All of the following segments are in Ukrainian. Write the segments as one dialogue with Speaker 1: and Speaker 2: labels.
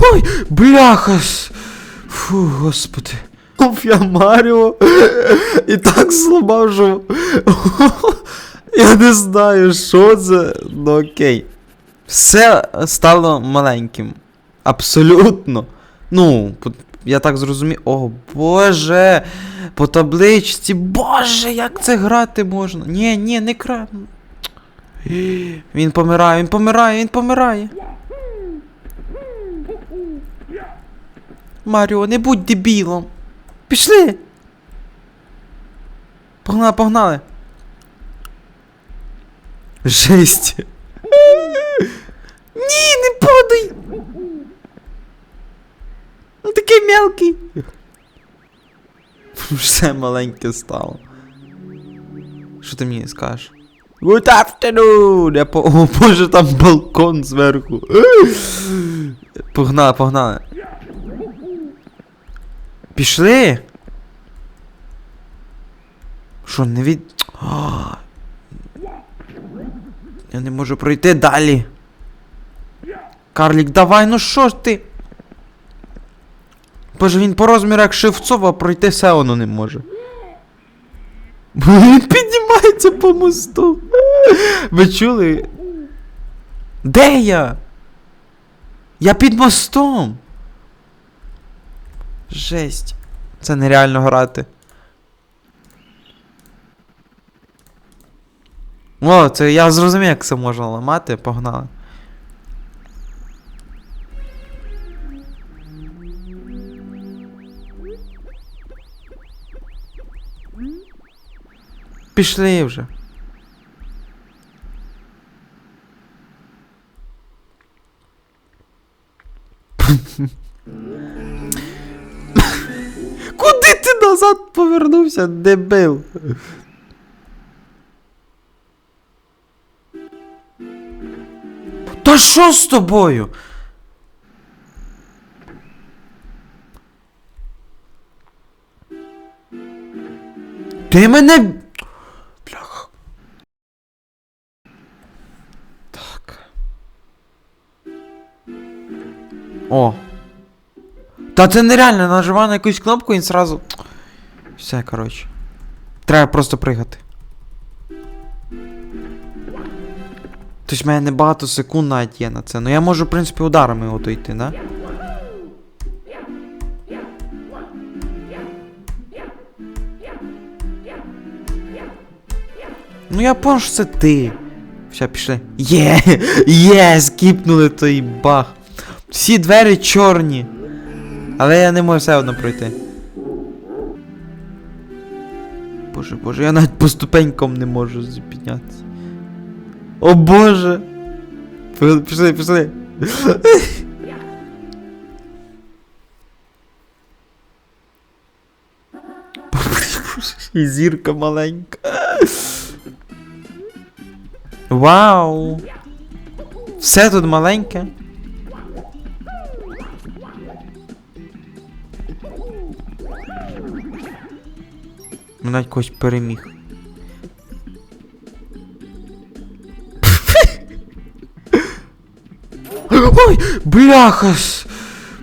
Speaker 1: Ой, бляха! Фу, господи. Я Маріо. І так слабав, що. Я не знаю, що це. Ну окей. Все стало маленьким. Абсолютно. Ну, я так зрозумів. О боже! По табличці. Боже, як це грати можна? Ні, ні, не кра. Він помирає, він помирає, він помирає. Маріо, не будь дебілом. Пішли. Погнали, погнали. Жесть. Ні, не падай. Ну такий мелкий. Все маленьке стало. Що ти мені скажеш? Good afternoon! Я по... О, боже, там балкон зверху. Погнали, погнали. Пішли. Що, не від. А! Я не можу пройти далі. Карлік, давай, ну що ж ти? Боже, він по розміру як Шевцов, а пройти все воно не може. Він піднімається по мосту. Ви чули? Де я? Я під мостом. Жесть. Це нереально грати. О, це я зрозумів, як це можна ламати, погнали. Пішли вже. Куди ти назад повернувся, дебил? Та що з тобою? Ти мене. Бляха. Так. Та це нереально, нажимаю на якусь кнопку і сразу. Все, коротше. Треба просто пригати. Тобто в мене небагато секунд навіть є на це. Ну я можу, в принципі, ударами ото йти, да? Ну я понял, що це ти. Все, пішли. Є! Є! Скіпнули той бах. Всі двері чорні. Але я не можу все одно пройти. Боже, боже, я навіть по ступенькам не можу піднятися. О боже! Пішли, пішли. І зірка маленька. Вау! Все тут маленьке. Навіть когось переміг. Ой, бляха!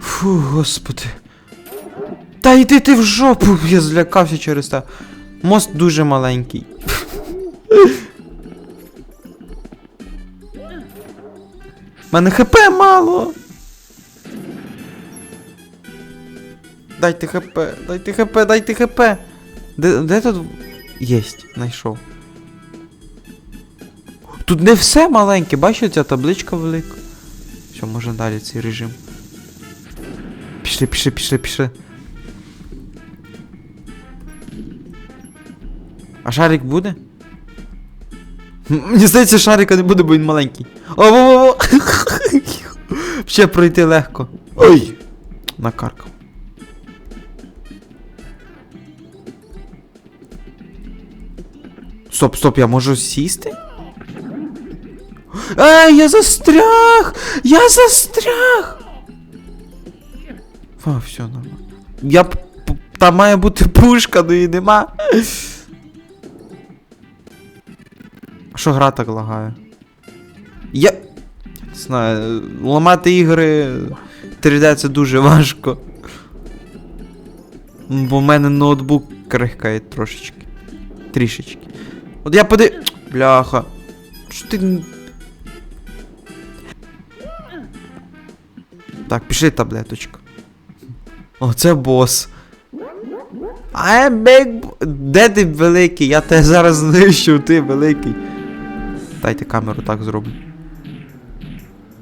Speaker 1: Фу, господи. Та йди ти в жопу, я злякався через те. Мост дуже маленький. Мене хп мало. Дайте хп, дайте хп, дайте хп. Де, де тут. Єсть, знайшов. Тут не все маленьке, бачите, ця табличка велика. Все, можна далі цей режим. Пішли, пішли, пішли, пішли. А шарик буде? Мені здається, шарика не буде, бо він маленький. О, во, во, во. Ще пройти легко. Ой! Накаркав. Стоп, стоп, я можу сісти? Ей, я застряг! Я застряг! О, все нормально. Я Там має бути пушка, ну і нема. Що гра так лагає? Я не знаю, ламати ігри 3D це дуже важко. Бо в мене ноутбук крихкає трошечки. Трішечки. От я поди. Бляха. Що ти. Так, пішли таблеточку. О, це бос. I big... Де ти великий? Я тебе зараз знищу, ти великий. Дайте камеру так зроблю.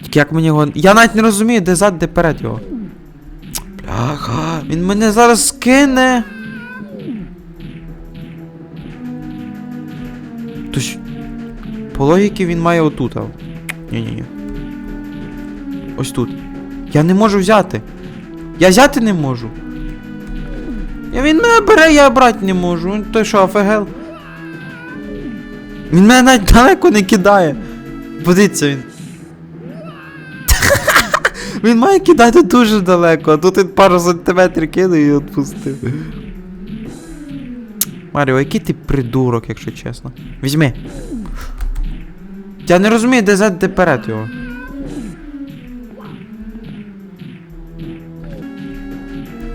Speaker 1: Тільки як мені його. Я навіть не розумію, де зад, де перед його. Бляха, він мене зараз скине. Тож. По логіки він має отут. Ні-ні-ні. Ось тут. Я не можу взяти. Я взяти не можу. Я він мене бере, я брати не можу. Він той що, офігел? Він мене навіть далеко не кидає. Подивіться він. Він має кидати дуже далеко, а тут він пару сантиметрів кинув і відпустив. Маріо, який ти придурок, якщо чесно. Візьми. Я не розумію, де зад, де перед його.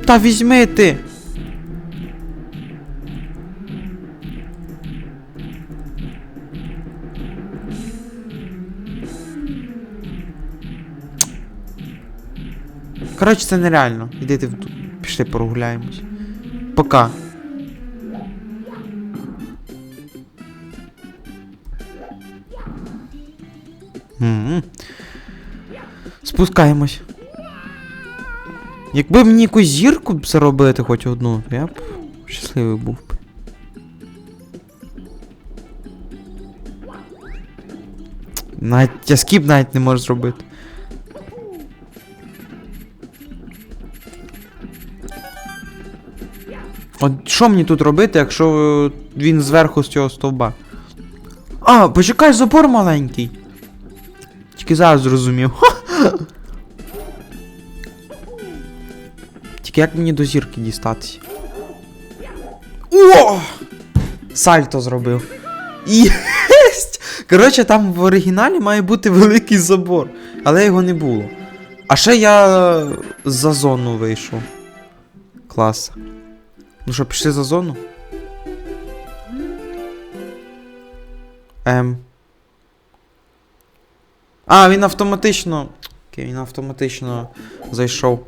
Speaker 1: Та візьми ти. Коротше, це нереально. Іди ти в пішли прогуляємось. Пока. М. Спускаємось. Якби мені якусь зірку б заробити хоч одну, я б щасливий був би. Навіть я скіп навіть не можу зробити. От що мені тут робити, якщо він зверху з цього стовба? А, почекай, забор маленький. Тільки зараз зрозумів. Тільки як мені до зірки дістатися? О! Сальто зробив. Єсть! Коротше, там в оригіналі має бути великий забор, але його не було. А ще я за зону вийшов. Клас. Ну що, пішли за зону? Ем. А, він автоматично. Окей, він автоматично зайшов.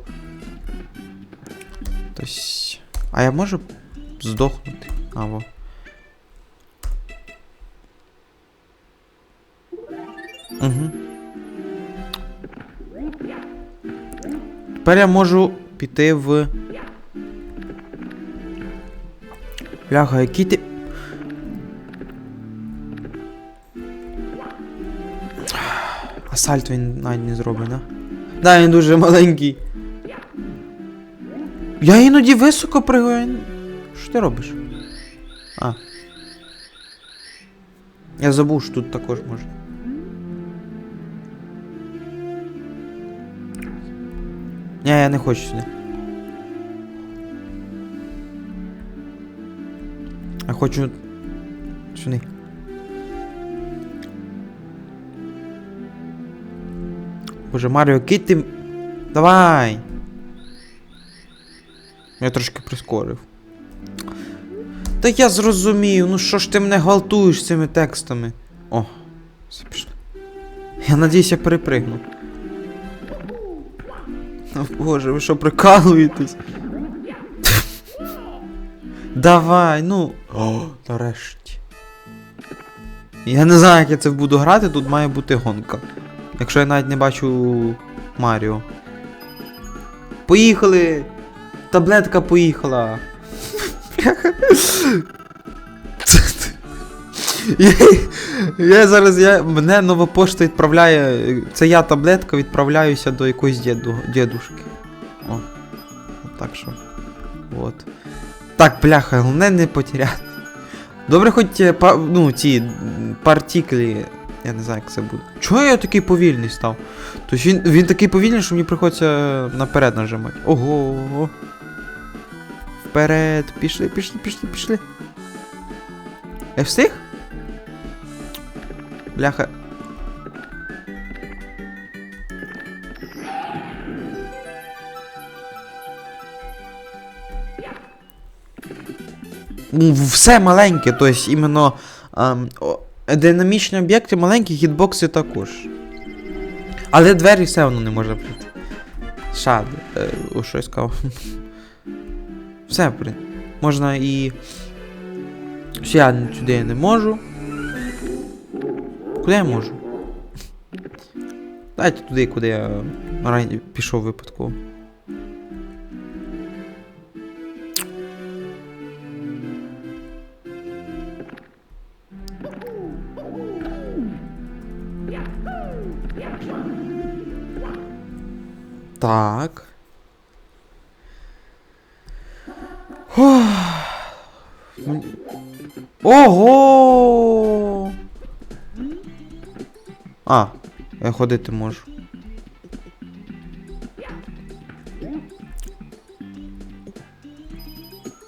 Speaker 1: Тобто. А я можу здохнути? А, во. Угу. Тепер я можу піти в. Бляха, який ти. Сальто він навіть не зробить, да? Да, він дуже маленький. Я іноді високо пригаю. Що ти робиш? А. Я забув, що тут також можна. Ні, я не хочу сюди. Я хочу сюди. Боже, Маріо, який ти. Давай! Я трошки прискорив. Та я зрозумів, ну що ж ти мене гвалтуєш цими текстами? О, все пішло. Я надіюсь, я перепригну. О боже, ви що прикалуєтесь? Давай, ну. О, нарешті. Я не знаю, як я це буду грати, тут має бути гонка. Якщо я навіть не бачу Маріо. Поїхали! Таблетка поїхала. Я, зараз я, мене нова пошта відправляє. Це я таблетка відправляюся до якоїсь діду, дідушки. О. Так що. От. Так, бляха, головне не потеряти. Добре, хоч е, ну, м, партіклі. Я не знаю, як це буде. Чого я такий повільний став? Тож він він такий повільний, що мені приходиться наперед нажимати. Ого. Вперед. Пішли, пішли, пішли, пішли. Я встиг? Бляха. Ну, все маленьке, тобто іменно. Ем, динамічні об'єкти маленькі, хітбокси також. Але двері все одно не може прийти. Шад, е, о, щось сказав. Все, блін. Можна і. Ще я сюди не можу. Куди я можу? Дайте туди, куди я рані пішов випадково. Так. Ого! А, я ходити можу.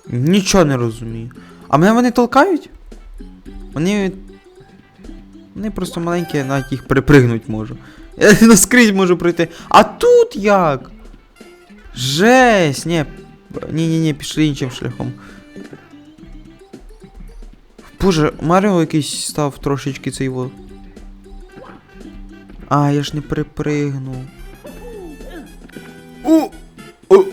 Speaker 1: Нічого не розумію. А мене вони толкають? Вони. Вони просто маленькі, навіть їх перепригнути можу. Я наскрізь можу пройти. А тут як? Жесть! Ні. Ні-ні-ні, пішли іншим шляхом. Боже, Маріо якийсь став трошечки цей во. А, я ж не перепригнув. О! О!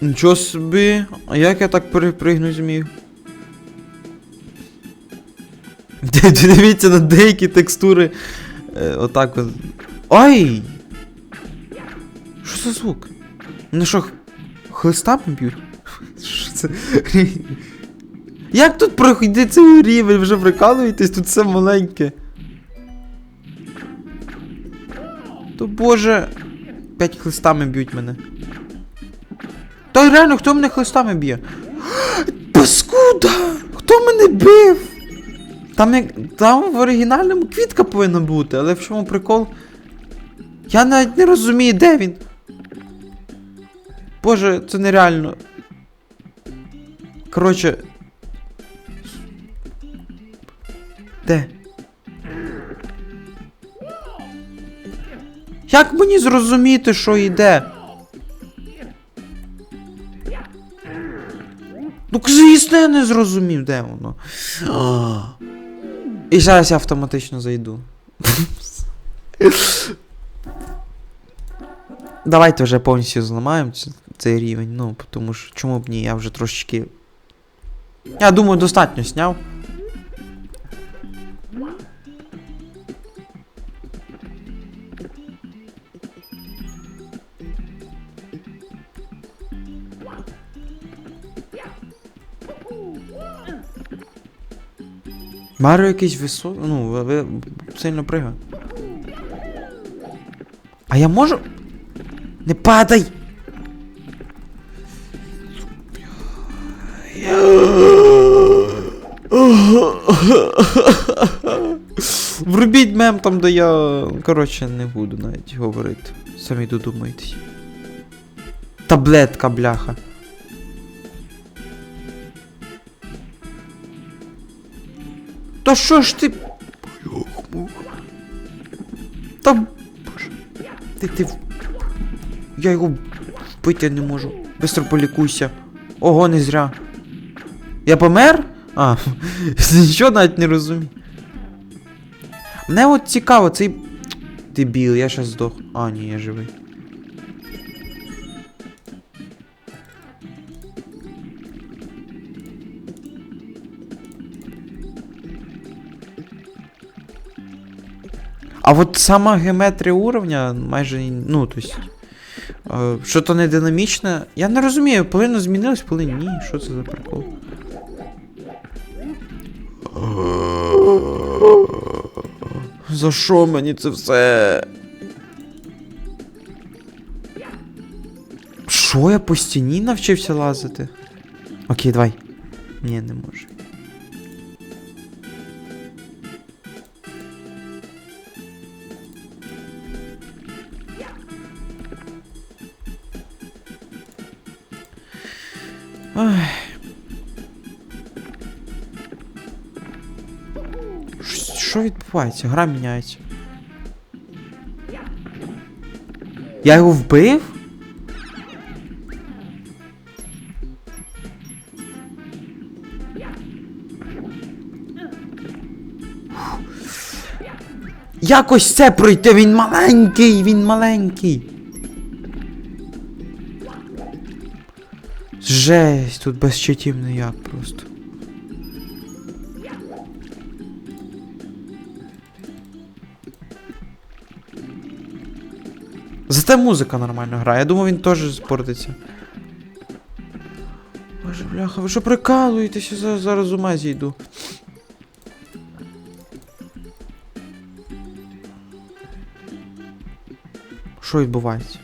Speaker 1: Нічого собі. А як я так перепригнути зміг? Дивіться на деякі текстури. Е, отак от. Ай! Що за звук? Ну що, хлистами б'ють? Що це? Як тут проходить цей рівень? Вже прикалуєтесь, тут все маленьке. То боже. П'ять хлистами б'ють мене. Та реально, хто мене хлистами б'є? Паскуда! Хто мене бив? Там як. Там в оригінальному квітка повинна бути, але в чому прикол? Я навіть не розумію, де він. Боже, це нереально. Коротше. Де? Як мені зрозуміти, що йде? Ну, звісно, я не зрозумів, де воно. І зараз я автоматично зайду. Давайте вже повністю зламаємо цей рівень, ну, тому що чому б ні, я вже трошечки. Я думаю, достатньо сняв. Марио якийсь високий, ну, сильно пригає. А я можу. Не падай! Врубіть мем там, де я. Коротше, не буду навіть говорити. Самі додумайтесь. Таблетка, бляха. Та що ж ти. Та. Боже. Ти ти. Я його вбити не можу. Бистро полікуйся. Ого, не зря. Я помер? А, нічого навіть не розумію. Мене от цікаво, цей. Дебіл, я щас здох. А, ні, я живий. А от сама геометрія уровня майже. Ну, то есть. Е, що то не динамічне. Я не розумію, половина змінилась, половина ні. Що це за прикол? За що мені це все? Що я по стіні навчився лазити? Окей, давай. Ні, не можу. Що відбувається? Гра міняється. Я його вбив? Якось це пройти, він маленький, він маленький. Жесть, тут без читів ніяк просто. Зате музика нормально грає. Я думав, він теж спортиться. Боже, бляха, ви що прикалуєтеся? Зараз, зараз з ума зійду. Що відбувається?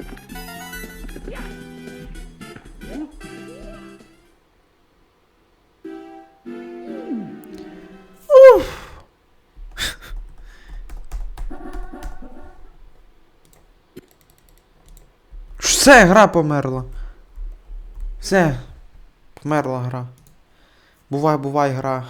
Speaker 1: Все, гра померла. Все. Померла гра. Бувай, бувай, гра.